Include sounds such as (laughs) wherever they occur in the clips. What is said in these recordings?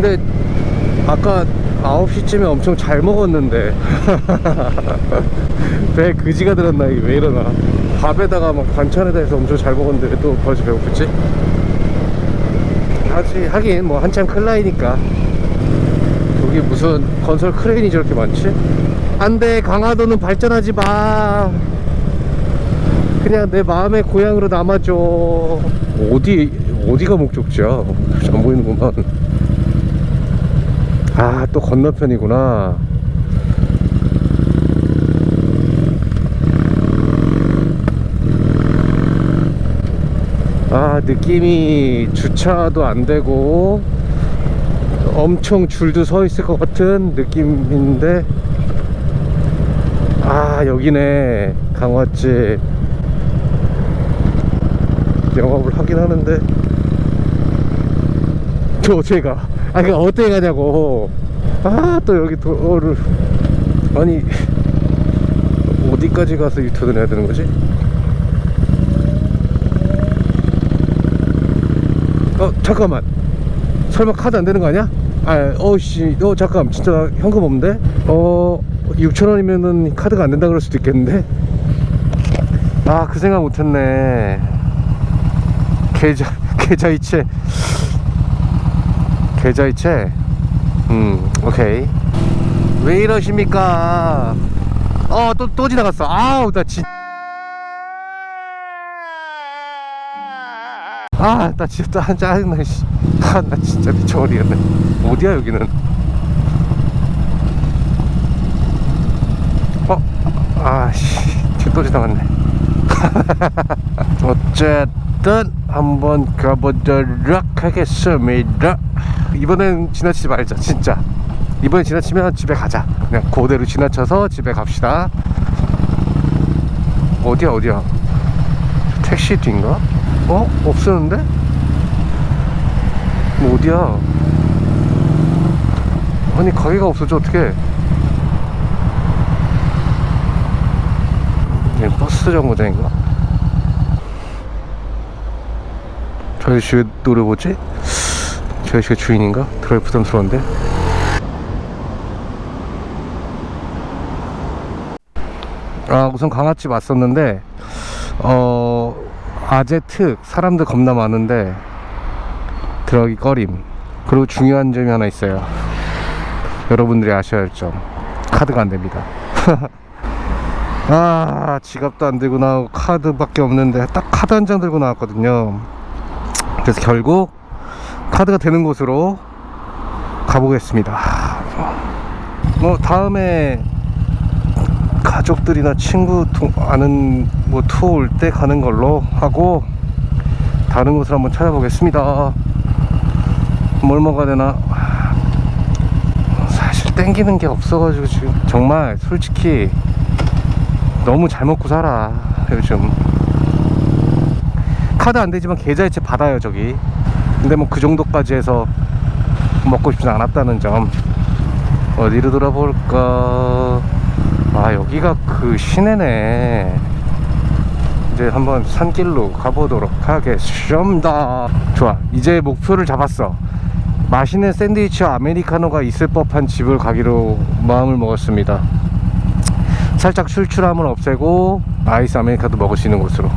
근데 아까 9시쯤에 엄청 잘 먹었는데. (laughs) 배 그지가 들었나 이게 왜 이러나. 밥에다가 막 반찬에다 해서 엄청 잘 먹었는데 왜 또 벌써 배고프지? 하지 하긴 뭐 한참 클 나이니까. 여기 무슨 건설 크레인이 저렇게 많지? 안돼 강화도는 발전하지 마. 그냥 내 마음의 고향으로 남아줘. 어디 어디가 목적지야? 안 보이는구만 아 또 건너편이구나. 아 느낌이 주차도 안 되고 엄청 줄도 서 있을 것 같은 느낌인데. 아 여기네 강화집. 영업을 하긴 하는데. 저 어떻게 가? 아 그니까 어떻게 가냐고 아 또 여기 도를 아니 어디까지 가서 유턴을 해야 되는 거지? 어 잠깐만 설마 카드 안 되는 거 아니야? 아 어씨 어 잠깐 진짜 현금 없는데? 어 6천원이면은 카드가 안 된다 그럴 수도 있겠는데? 아 그 생각 못 했네 계좌 (laughs) 계좌 이체 계좌이체 음 오케이 왜 이러십니까 어 또 또 지나갔어 아우 나 진. 아, 나 진짜 한 짜증나, 씨. 아, 나 진짜 미쳐버리겠네. 어디야, 여기는? 어? 아, 씨. 또 지나갔네. (laughs) 어쨌든, 한번 가보도록 하겠습니다. 이번엔 지나치지 말자, 진짜. 이번에 지나치면 집에 가자. 그냥 그대로 지나쳐서 집에 갑시다. 어디야, 어디야? 택시 뒤인가? 어? 없었는데? 뭐 어디야? 아니 가게가 없어져 어떻게? 버스 정거장인가? 저 아저씨 왜 노래 보지? 저 아저씨가 주인인가? 들어야 부담스러운데? 아 우선 강아집 왔었는데 어 아재 특 사람들 겁나 많은데 들어가기 꺼림. 그리고 중요한 점이 하나 있어요. 여러분들이 아셔야 할 점. 카드가 안 됩니다. (laughs) 아 지갑도 안 들고 나오고 카드밖에 없는데 딱 카드 한 장 들고 나왔거든요. 그래서 결국 카드가 되는 곳으로 가보겠습니다 뭐 다음에 가족들이나 친구 동- 아는 뭐 투어 올 때 가는 걸로 하고 다른 곳을 한번 찾아보겠습니다. 뭘 먹어야 되나? 사실 땡기는 게 없어가지고 지금 정말 솔직히 너무 잘 먹고 살아 요즘 카드 안 되지만 계좌이체 받아요 저기 근데 뭐 그 정도까지 해서 먹고 싶진 않았다는 점. 어디로 돌아볼까? 아 여기가 그 시내네. 이제 한번 산길로 가보도록 하겠습니다. 좋아. 이제 목표를 잡았어. 맛있는 샌드위치와 아메리카노가 있을 법한 집을 가기로 마음을 먹었습니다. 살짝 출출함을 없애고 아이스 아메리카노 먹을 수 있는 곳으로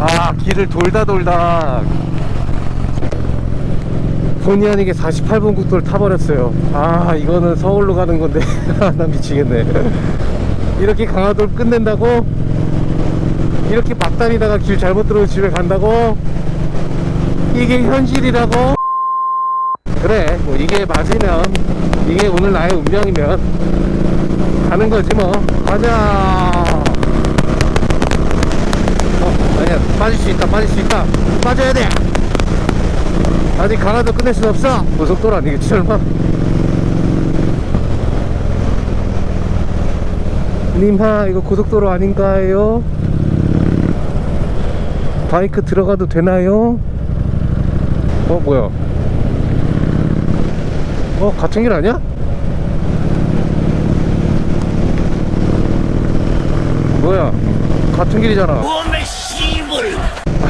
아 길을 돌다 돌다 본의 아니게 48번 국도를 타버렸어요 아 이거는 서울로 가는 건데 (laughs) 나 미치겠네 이렇게 강화도를 끝낸다고? 이렇게 막 다니다가 길 잘못 들어서 집에 간다고? 이게 현실이라고? 그래 뭐 이게 맞으면 이게 오늘 나의 운명이면 가는 거지 뭐 가자 어 아니야 빠질 수 있다 빠질 수 있다. 빠져야 돼. 아직 강화도 끝낼 순 없어. 고속도로 아니겠지 설마? 님하 이거 고속도로 아닌가요? 바이크 들어가도 되나요? 어 뭐야? 어 같은 길 아니야? 뭐야? 같은 길이잖아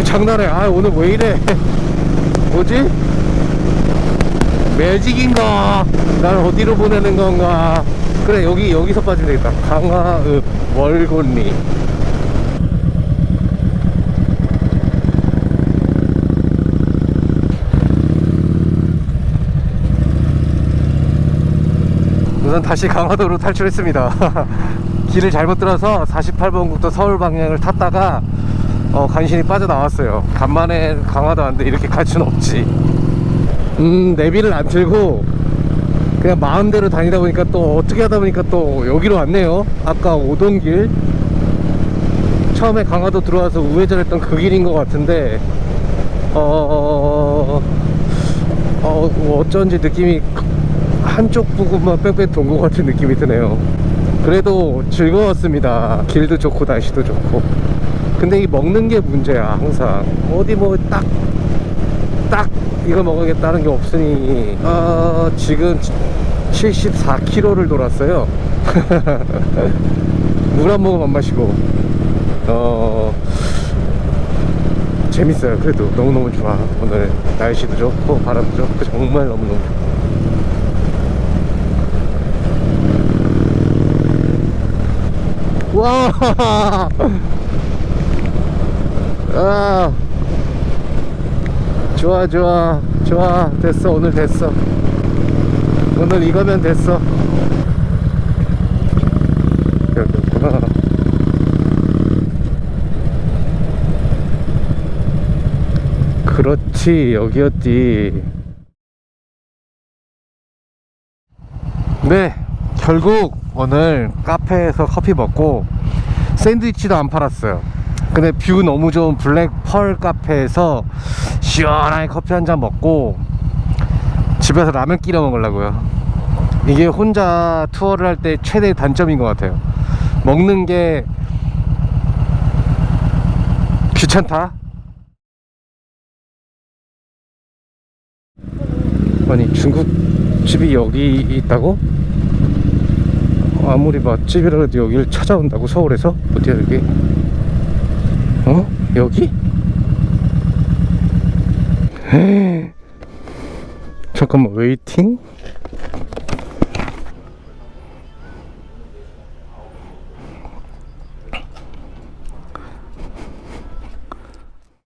아, 장난해. 아 오늘 왜 이래? (laughs) 뭐지? 매직인가? 날 어디로 보내는 건가? 그래 여기 여기서 빠지면 되겠다. 강화읍 월곤리. 우선 다시 강화도로 탈출했습니다. (laughs) 길을 잘못 들어서 48번 국도 서울 방향을 탔다가 어, 간신히 빠져나왔어요. 간만에 강화도 왔는데 이렇게 갈 수는 없지. 음, 내비를 안 틀고 그냥 마음대로 다니다 보니까 또 어떻게 하다 보니까 또 여기로 왔네요. 아까 오던 길. 처음에 강화도 들어와서 우회전했던 그 길인 것 같은데 어... 어, 뭐 어쩐지 느낌이 한쪽 부분만 뺑뺑 돈것 같은 느낌이 드네요. 그래도 즐거웠습니다. 길도 좋고 날씨도 좋고. 근데 이 먹는 게 문제야 항상. 어디 뭐딱딱 이거 먹어야겠다는 게 없으니 아 지금 74km를 돌았어요. (laughs) 물 한 모금 안 마시고 어 재밌어요. 그래도 너무너무 좋아. 오늘 날씨도 좋고 바람도 좋고 정말 너무너무 좋아. 와! 아! 좋아, 좋아, 좋아. 됐어, 오늘 됐어. 오늘 이거면 됐어. (laughs) 그렇지, 여기였지. 네, 결국 오늘 카페에서 커피 먹고 샌드위치도 안 팔았어요. 근데 뷰 너무 좋은 블랙 펄 카페에서 시원하게 커피 한 잔 먹고 집에서 라면 끼려 먹으려고요. 이게 혼자 투어를 할 때 최대 단점인 것 같아요. 먹는 게 귀찮다. 아니 중국집이 여기 있다고? 아무리 맛집이라도 여기를 찾아온다고 서울에서? 어디야 여기? 어? 여기? 헤 잠깐만 웨이팅?